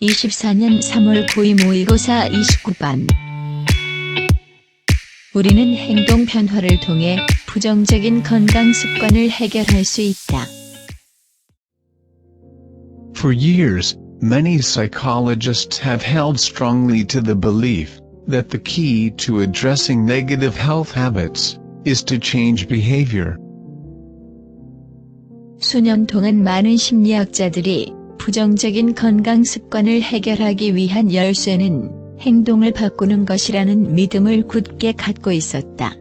2024년 3월 고2 모의고사 29반 우리는 행동 변화를 통해 부정적인 건강 습관을 해결할 수 있다. For years, many psychologists have held strongly to the belief that the key to addressing negative health habits is to change behavior. 수년 동안 많은 심리학자들이 부정적인 건강 습관을 해결하기 위한 열쇠는 행동을 바꾸는 것이라는 믿음을 굳게 갖고 있었다.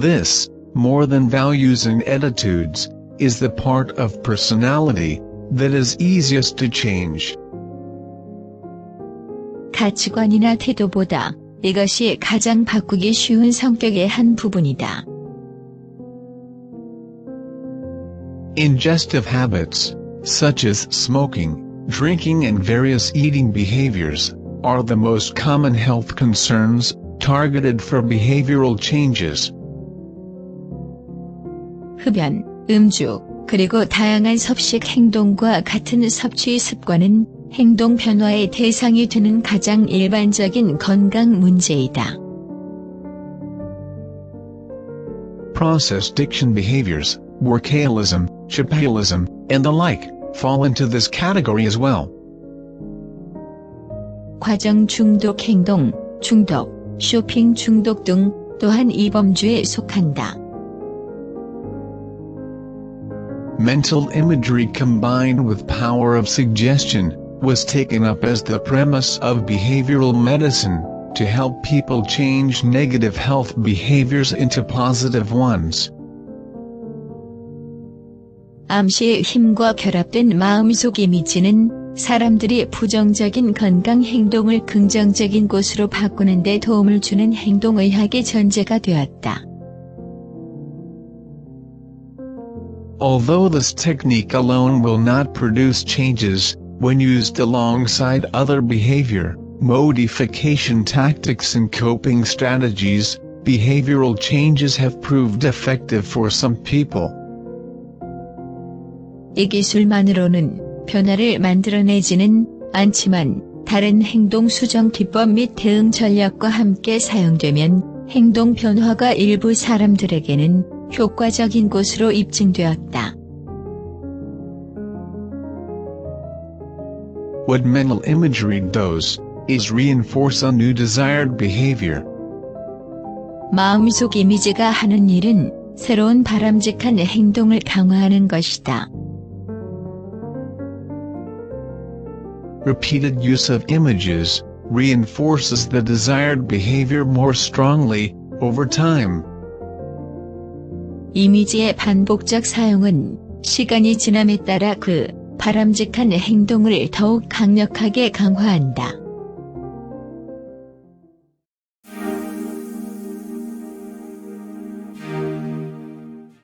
This, more than values and attitudes, is the part of personality that is easiest to change. 가치관이나 태도보다 이것이 가장 바꾸기 쉬운 성격의 한 부분이다. Ingestive habits, such as smoking, drinking and various eating behaviors, are the most common health concerns targeted for behavioral changes. 흡연, 음주, 그리고 다양한 섭식 행동과 같은 섭취 습관은 행동 변화의 대상이 되는 가장 일반적인 건강 문제이다. Processed diction behaviors, workaholism, chapalism, and the like, fall into this category as well. 과정 중독 행동, 중독, 쇼핑 중독 등 또한 이 범주에 속한다. Mental imagery combined with power of suggestion was taken up as the premise of behavioral medicine to help people change negative health behaviors into positive ones. 암시의 힘과 결합된 마음속 이미지는 사람들이 부정적인 건강 행동을 긍정적인 곳으로 바꾸는 데 도움을 주는 행동의학의 전제가 되었다. Although this technique alone will not produce changes, when used alongside other behavior, modification tactics and coping strategies, behavioral changes have proved effective for some people. 이 기술만으로는 변화를 만들어내지는 않지만 다른 행동 수정 기법 및 대응 전략과 함께 사용되면 행동 변화가 일부 사람들에게는 효과적인 것으로 입증되었다. What mental imagery does, is reinforce a new desired behavior. 마음속 이미지가 하는 일은 새로운 바람직한 행동을 강화하는 것이다. Repeated use of images, reinforces the desired behavior more strongly, over time. 이미지의 반복적 사용은 시간이 지남에 따라 그 바람직한 행동을 더욱 강력하게 강화한다.